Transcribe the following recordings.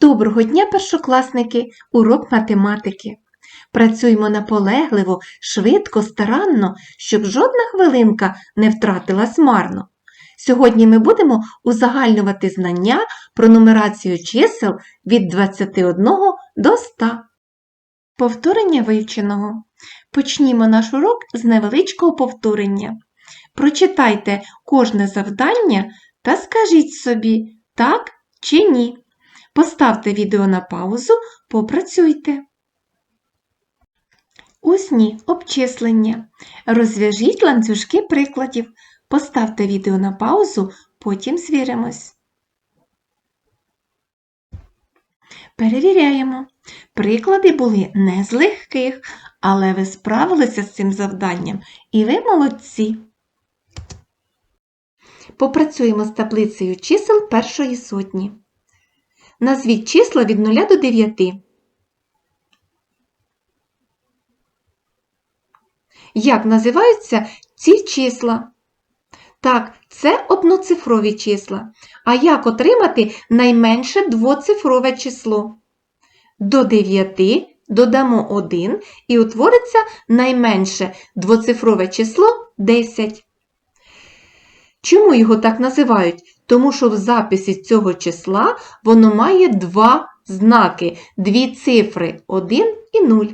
Доброго дня, першокласники! Урок математики. Працюємо наполегливо, швидко, старанно, щоб жодна хвилинка не втратилась марно. Сьогодні ми будемо узагальнювати знання про нумерацію чисел від 21 до 100. Повторення вивченого. Почнімо наш урок з невеличкого повторення. Прочитайте кожне завдання та скажіть собі так чи ні. Поставте відео на паузу, попрацюйте. Усні обчислення. Розв'яжіть ланцюжки прикладів. Поставте відео на паузу, потім звіримось. Перевіряємо. Приклади були не з легких, але ви справилися з цим завданням і ви молодці. Попрацюємо з таблицею чисел першої сотні. Назвіть числа від 0 до 9. Як називаються ці числа? Так, це одноцифрові числа. А як отримати найменше двоцифрове число? До 9 додамо 1 і утвориться найменше двоцифрове число 10. Чому його так називають? Тому що в записі цього числа воно має два знаки, дві цифри 1 і 0.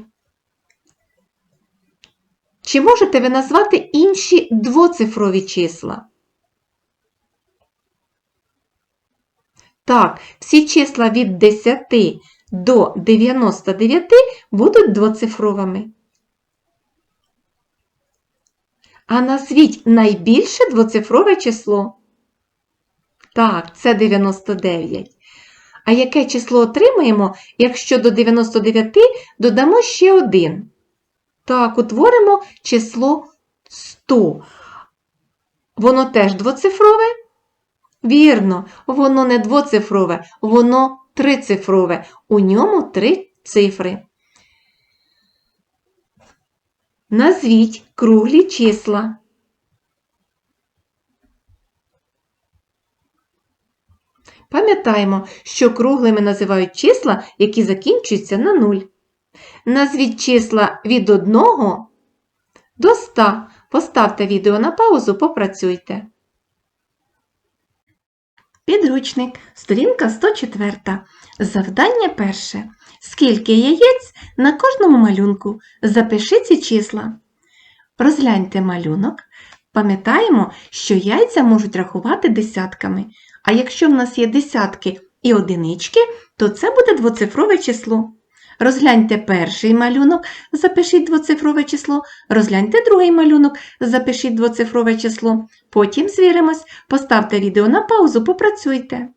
Чи можете ви назвати інші двоцифрові числа? Так, всі числа від 10 до 99 будуть двоцифровими. А назвіть найбільше двоцифрове число. Так, це 99. А яке число отримаємо, якщо до 99 додамо ще 1? Так, утворимо число 100. Воно теж двоцифрове? Вірно, воно не двоцифрове, воно трицифрове. У ньому три цифри. Назвіть круглі числа. Пам'ятаємо, що круглими називають числа, які закінчуються на 0. Назвіть числа від 1 до 100. Поставте відео на паузу, попрацюйте. Підручник, сторінка 104. Завдання перше. Скільки яєць на кожному малюнку? Запиши ці числа. Розгляньте малюнок. Пам'ятаємо, що яйця можуть рахувати десятками. А якщо в нас є десятки і одинички, то це буде двоцифрове число. Розгляньте перший малюнок, запишіть двоцифрове число, розгляньте другий малюнок, запишіть двоцифрове число. Потім звіримось, поставте відео на паузу, попрацюйте.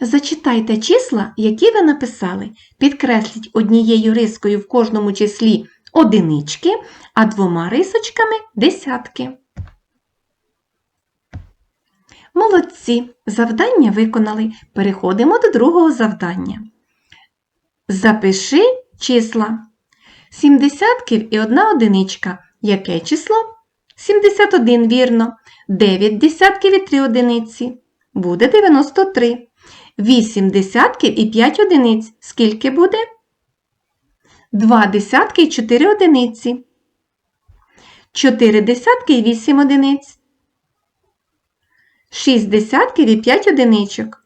Зачитайте числа, які ви написали. Підкресліть однією рискою в кожному числі одинички, а двома рисочками десятки. Молодці! Завдання виконали. Переходимо до другого завдання. Запиши числа. Сім десятків і одна одиничка. Яке число? 71, вірно. 9 десятків і 3 одиниці. Буде 93. 8 десятків і 5 одиниць. Скільки буде? 2 десятки і 4 одиниці. 4 десятки і 8 одиниць. 6 десятків і 5 одиничок.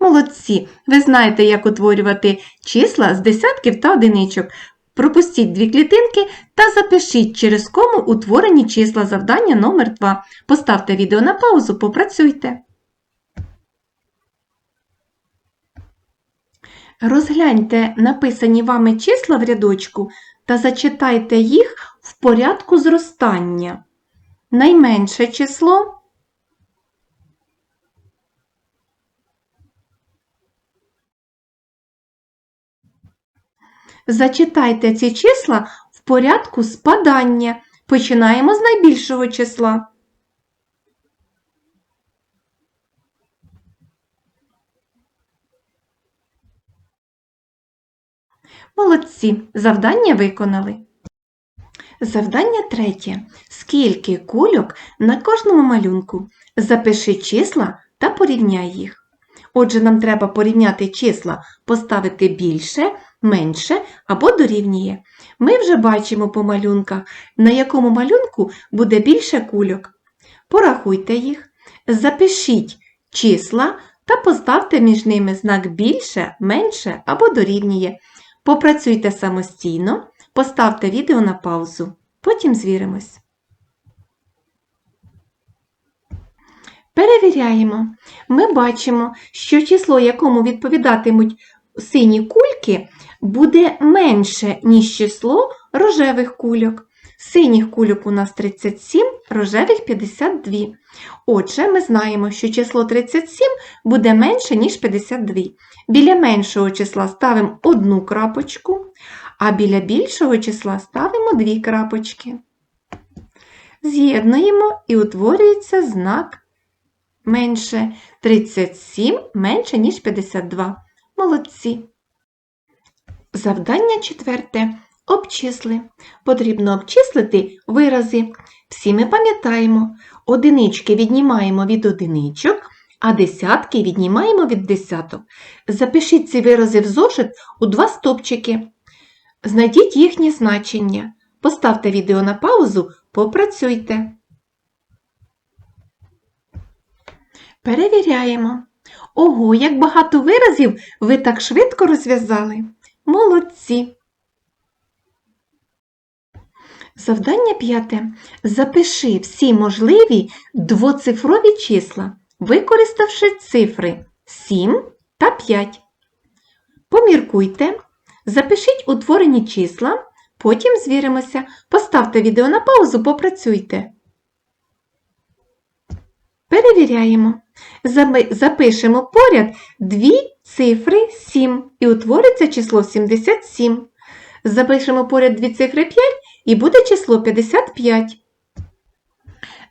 Молодці! Ви знаєте, як утворювати числа з десятків та одиничок. Пропустіть дві клітинки та запишіть через кому утворені числа завдання номер 2 Поставте відео на паузу, попрацюйте. Розгляньте написані вами числа в рядочку та зачитайте їх в порядку зростання. Найменше число Зачитайте ці числа в порядку спадання. Починаємо з найбільшого числа. Молодці, завдання виконали. Завдання третє. Скільки кульок на кожному малюнку? Запиши числа та порівняй їх. Отже, нам треба порівняти числа, поставити більше, менше або дорівнює. Ми вже бачимо по малюнках, на якому малюнку буде більше кульок. Порахуйте їх, запишіть числа та поставте між ними знак більше, менше або дорівнює. Попрацюйте самостійно, поставте відео на паузу. Потім звіримось. Перевіряємо. Ми бачимо, що число, якому відповідатимуть сині кульки, буде менше, ніж число рожевих кульок. Синіх кульок у нас 37, рожевих 52. Отже, ми знаємо, що число 37 буде менше, ніж 52. Біля меншого числа ставимо одну крапочку, а біля більшого числа ставимо дві крапочки. З'єднуємо і утворюється знак менше. 37 менше, ніж 52. Молодці. Завдання четверте. Обчисли. Потрібно обчислити вирази. Всі ми пам'ятаємо, одинички віднімаємо від одиничок, а десятки віднімаємо від десяток. Запишіть ці вирази в зошит у два стопчики. Знайдіть їхні значення. Поставте відео на паузу, попрацюйте. Перевіряємо. Ого, як багато виразів ви так швидко розв'язали. Молодці! Завдання п'яте. Запиши всі можливі двоцифрові числа, використавши цифри 7 та 5. Поміркуйте, запишіть утворені числа, потім звіримося. Поставте відео на паузу, попрацюйте. Перевіряємо. Запишемо поряд дві цифри 7 і утвориться число 77. Запишемо поряд дві цифри 5 і буде число 55.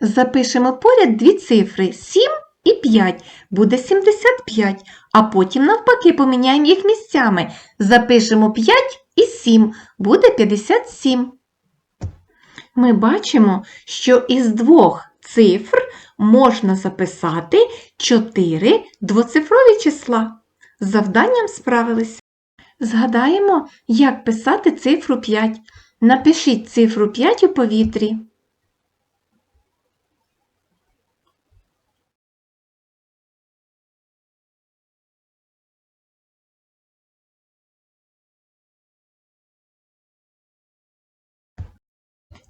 Запишемо поряд дві цифри 7 і 5, буде 75, а потім навпаки поміняємо їх місцями. Запишемо 5 і 7, буде 57. Ми бачимо, що із двох цифр можна записати 4 двоцифрові числа. З завданням справились. Згадаємо, як писати цифру 5. Напишіть цифру 5 у повітрі.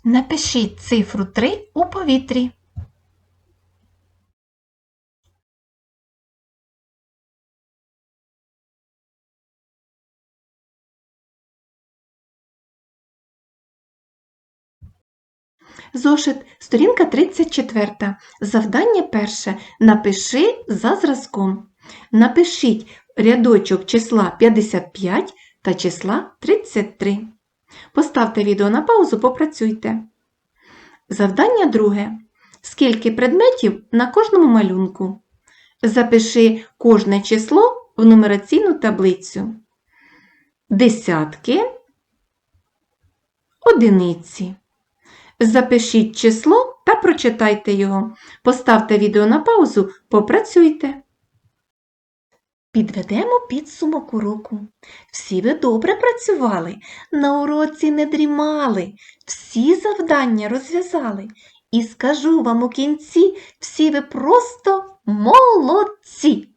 Напишіть цифру 3 у повітрі. Зошит, сторінка 34. Завдання перше. Напиши за зразком. Напишіть рядочок числа 55 та числа 33. Поставте відео на паузу, попрацюйте. Завдання друге. Скільки предметів на кожному малюнку? Запиши кожне число в нумераційну таблицю. Десятки, одиниці. Запишіть число та прочитайте його. Поставте відео на паузу, попрацюйте. Підведемо підсумок уроку. Всі ви добре працювали, на уроці не дрімали, всі завдання розв'язали. І скажу вам у кінці, всі ви просто молодці!